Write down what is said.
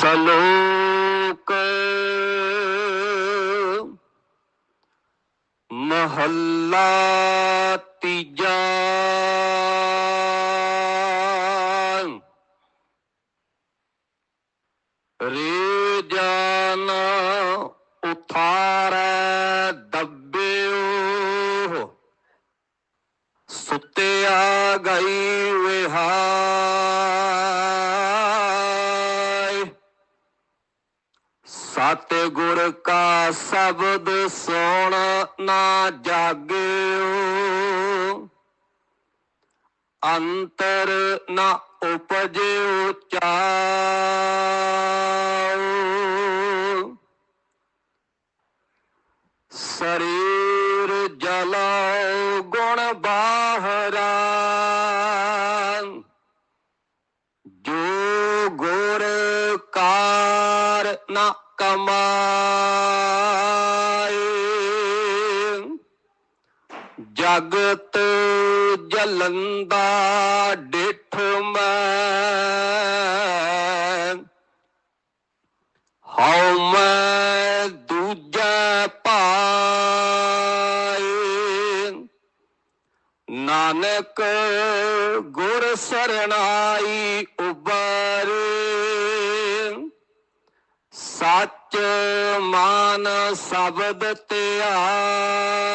सलोक महल्ला तीजा रे जाना उथारा दब्बे सुते आ गई विहार। ਸਤ ਗੁਰ ਕਾ ਸ਼ਬਦ ਸੁਣ ਨਾ ਜਾਗਿਓ। ਅੰਤਰ ਨਾ ਉਪਜਿਓ ਚਾਉ। ਸਰੀਰ ਜਲਾਉ ਗੁਣ ਨਾ ਕਮਾਏ। ਜਗਤ ਜਲੰਦਾ ਡਿਠ ਮੈਂ। ਹਉ ਮੈਂ ਦੂਜਾ ਪਾਏ। ਨਾਨਕ ਗੁਰ ਸਰਣਾਈ ਉਬਾਰੇ। ਸੱਚ ਮਾਨ ਸ਼ਬਦ ਧਿਆਏ